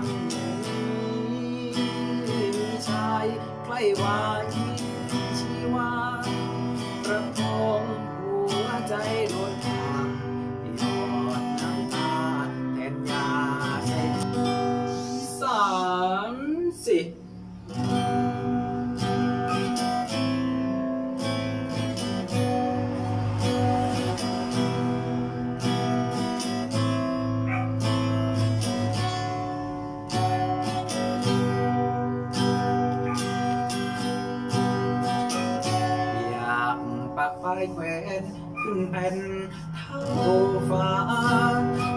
ันนี้ชายใกล้วาายแขวนขึ้นแผ่นเท้าฟ้า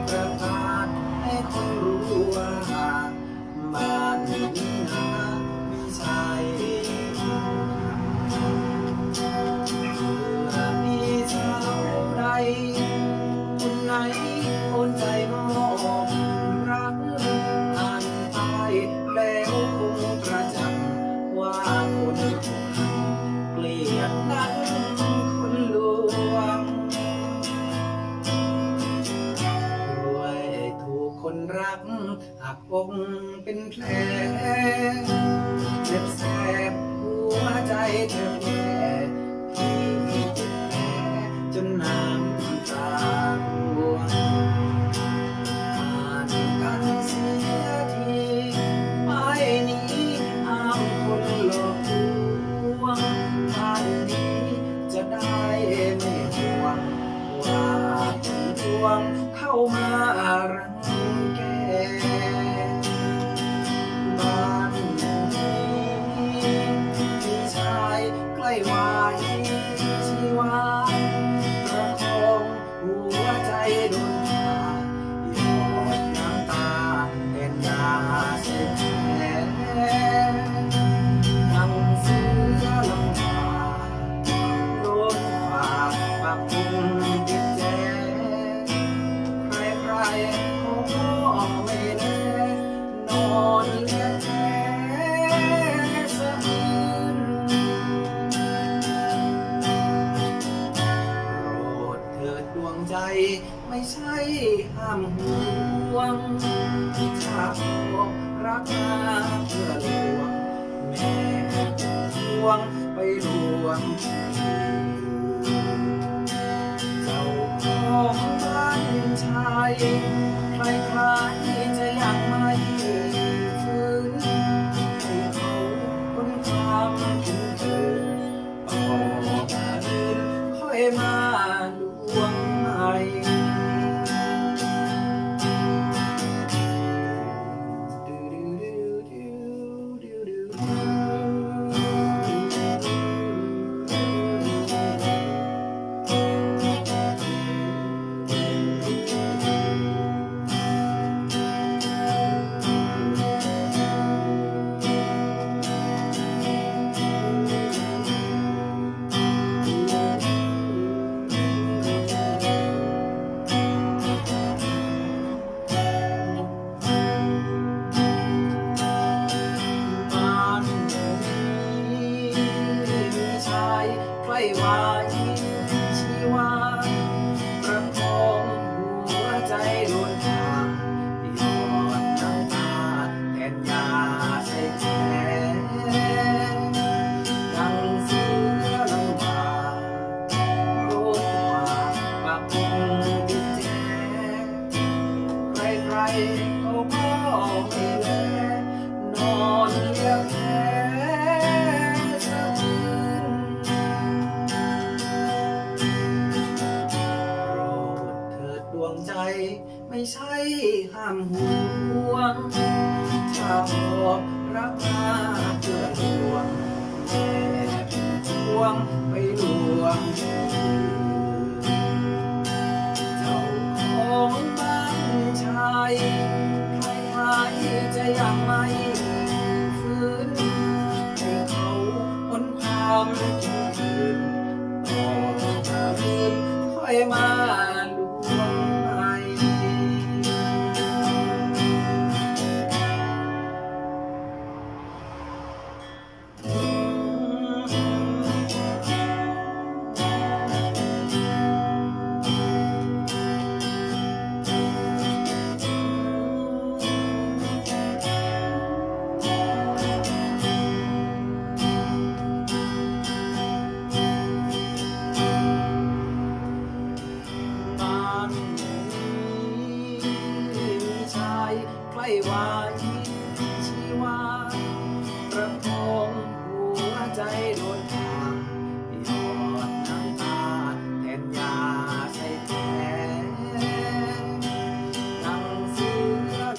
ประกาศให้คนรู้ว่าบ้านนี้นะมีชายเมื่อมีชาวใดคนไหนโอนใจมอบรักอ่านไปแล้ว รักหักอกเป็นแผลเจ็บแสบหัวใจเธอแย่ที่เจ็บแผลจนน้ำตาร่วงผ่านกันเสียทีไปนี้ห้ามคนหลอกลวงบ้านนี้จะได้ไม่ห่วงว่าคุณทวงเข้ามารัก ดวงใจไม่ใช่ห้ามห่วงชาบอกรักมาเพื่อหลวงแม่ห่วงไปรวง ใกล้วายชีวาประคองหัวใจโดนทางหยอดน้ำตาแทนยาใส่แผลยังเสือลำบากโรคควาปากคงติดแจใครๆเขาก็ไม่ นค่ อยว่ายิ้มชีวาประคองหัวใจด้วย